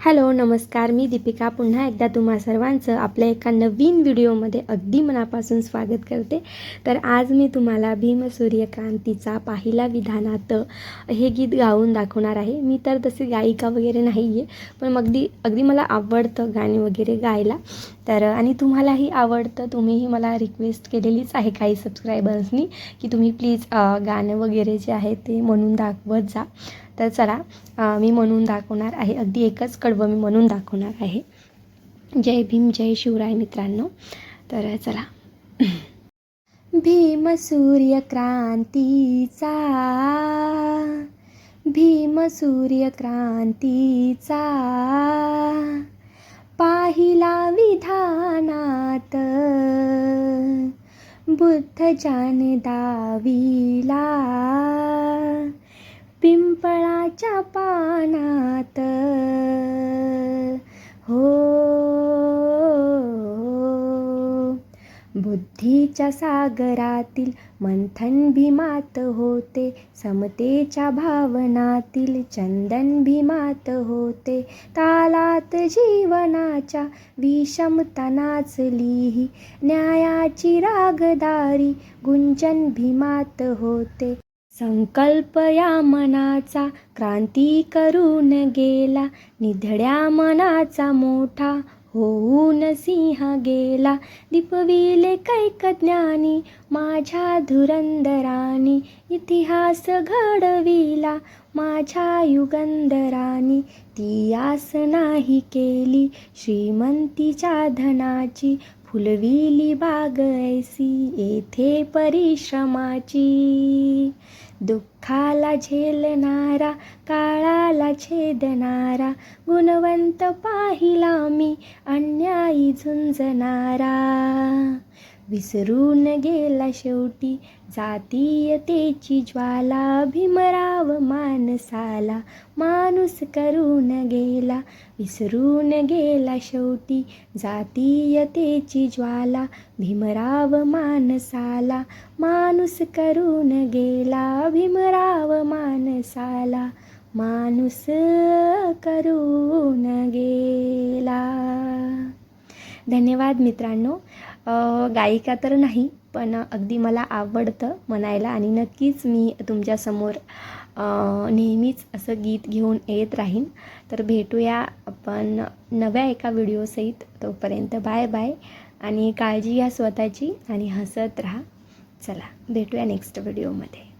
Hello नमस्कार मी दीपिका. पुन्हा एकदा तुम्हा सर्वांचं आपल्या एका नवीन व्हिडिओमध्ये अगदी मनापासून स्वागत करते. तर आज मी तुम्हाला भीम सूर्यक्रांतीचा पाहिला विधानात हे गीत गाऊन दाखवणार आहे. मी तर तशी गायिका वगैरे नाही आहे पण अगदी अगदी मला आवडतं गाणे वगैरे गायला. तर आणि तुम्हालाही आवडतं तुम्हीही मला रिक्वेस्ट केलेलीच आहे काही सबस्क्रायबर्सनी की तुम्ही प्लीज गाणं वगैरे जे आहे ते म्हणून दाखवत जा. तर चला मी म्हणून दाखवणार आहे. अगदी एकच कडवं मी म्हणून दाखवणार आहे. जय भीम जय शिवराय मित्रांनो. तर चला. भीम सूर्यक्रांतीचा भीम सूर्यक्रांतीचा पाहिला विधानात बुद्ध जान दाविला. पिंपळाच्या पानात. हो बुद्धीच्या सागरातील मंथन भीमात होते समतेच्या भावनातील चंदन भीमात होते. तालात जीवनाच्या विषमता नाचलीही न्यायाची रागदारी गुंजन भीमात होते. संकल्प या मनाचा क्रांती करून गेला. निधड्या मनाचा मोठा होऊन सिंह गेला. दीपविले कैक ज्ञानी माझ्या धुरंदरानी इतिहास घडविला. माझ्या युगंधरानी ती आस नाही केली. श्रीमंतीच्या धनाची फुलविली बाग ऐसी येथे परिश्रमाची. दुःखाला झेलणारा काळाला छेदणारा गुणवंत पाहिला मी अन्यायी झुंजणारा. विसरून गेला शेवटी. जातीयतेची ज्वाला भीमराव मानसाला. माणूस करून गेला विसरून गेला शेवटी. जातीयतेची ज्वाला भीमराव मानसाला. माणूस करून गेला भीमराव मानसाला. माणूस करून गेला. धन्यवाद मित्रांनो. गायिका तर नाही पण अगदी मला आवडतं म्हणायला आणि नक्कीच मी तुमच्यासमोर नेहमीच असं गीत घेऊन येत राहीन. तर भेटूया आपण नव्या एका व्हिडिओसहित तोपर्यंत बाय बाय आणि काळजी घ्या स्वतःची आणि हसत राहा. चला भेटूया नेक्स्ट व्हिडिओमध्ये